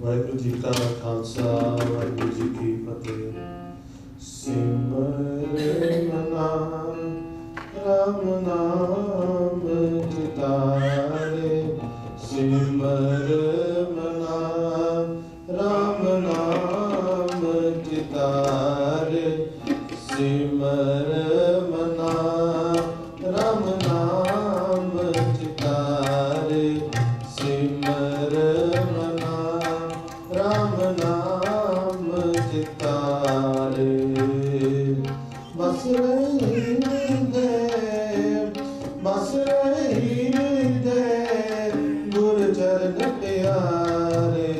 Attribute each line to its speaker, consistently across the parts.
Speaker 1: ਵਾਹਿਗੁਰੂ ਜੀ ਕਾ ਖਾਲਸਾ ਵਾਹਿਗੁਰੂ ਜੀ ਕੀ ਫਤਿਹ। ਸਿਮਰਨ ਨਾਮ ਰਾਮ ਨਾਮ ਜਿਤਾਰੇ ਸਿਮਰਨ ਮੁਟਿਆਰੇ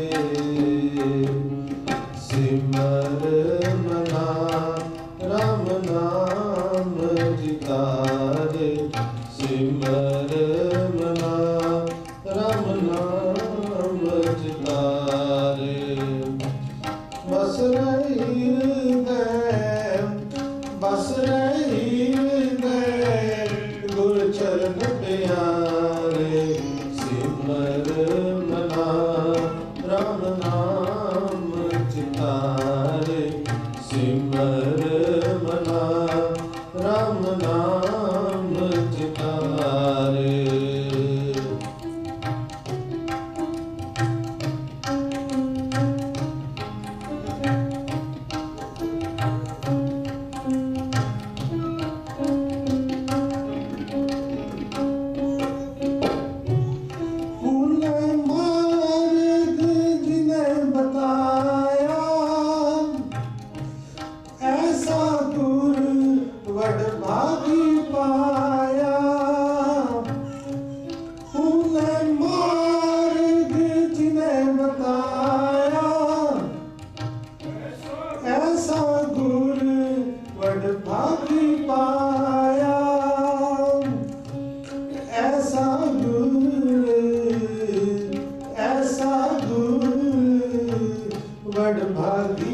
Speaker 1: பாடு பாதி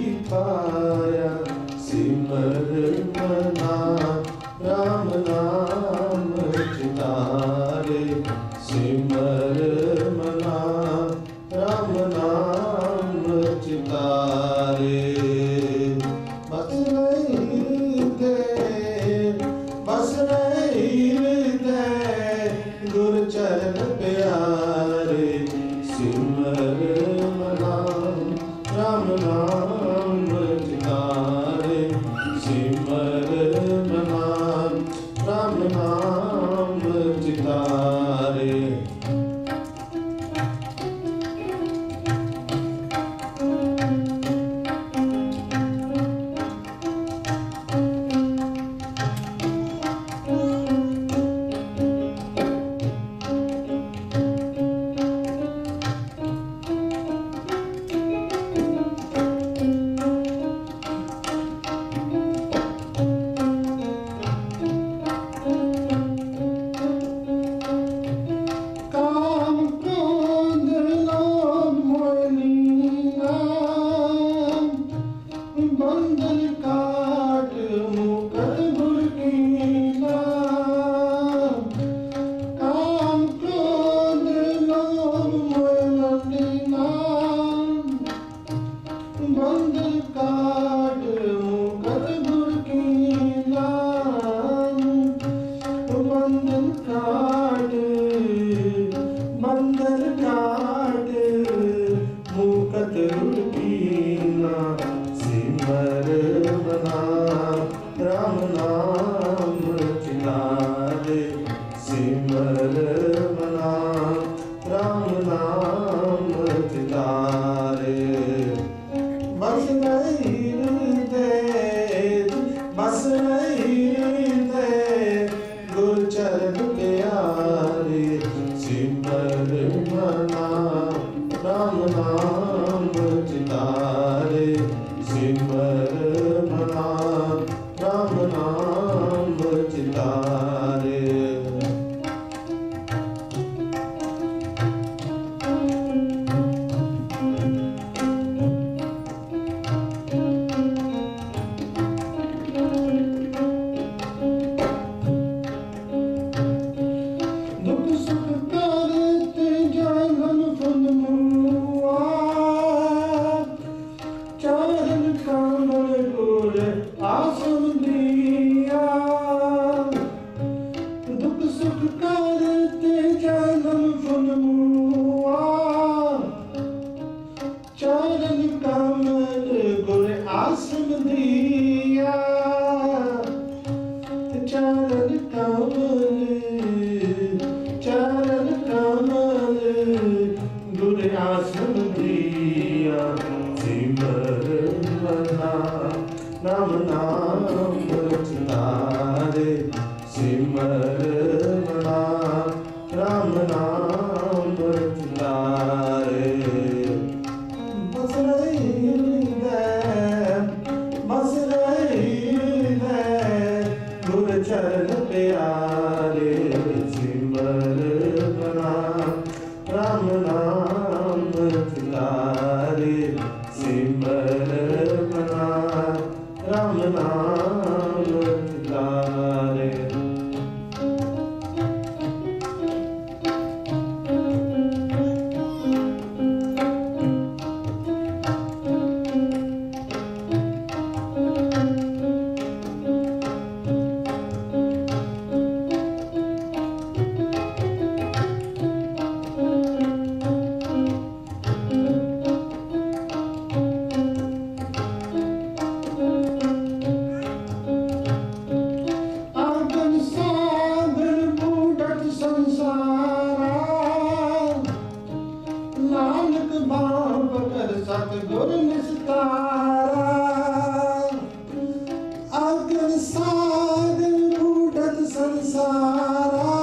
Speaker 1: ਨਾਮ ਜਪਾਂ RAM ਨਾਮ ਰਚਨਾ ਰੇ ਸਿਮਰ ਨਾਮ RAM ਨਾਮ ਰੇ ਬਸ ਰਹੀ ਨਾਮ RAM ਸਿਮਰ ਸਤਿਗੁਰ ਨਿਸਤਾਰਾ ਆਗਨ ਸਾਧਨ ਬੂਢਤ ਸੰਸਾਰਾ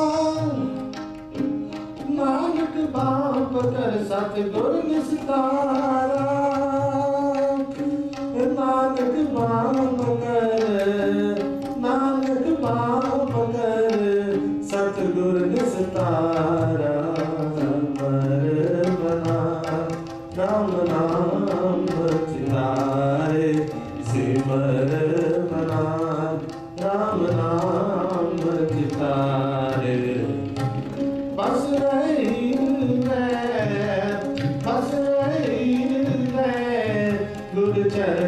Speaker 1: ਨਾਨਕ ਬਾਪ ਕਰ ਸਤਿਗੁਰ ਨਿਸਤਾਰਾ। ਨਾਮ ਬਚਨਾਏ ਸਿਮਰ ਮਨਾਮ ਰਾਮ ਨਾਮ ਬਚਨਾਏ ਬਸ ਰਹੀ ਮੈਂ ਬਸ ਰਹੀ ਮੈਂ ਗੁਰ ਚਰਨ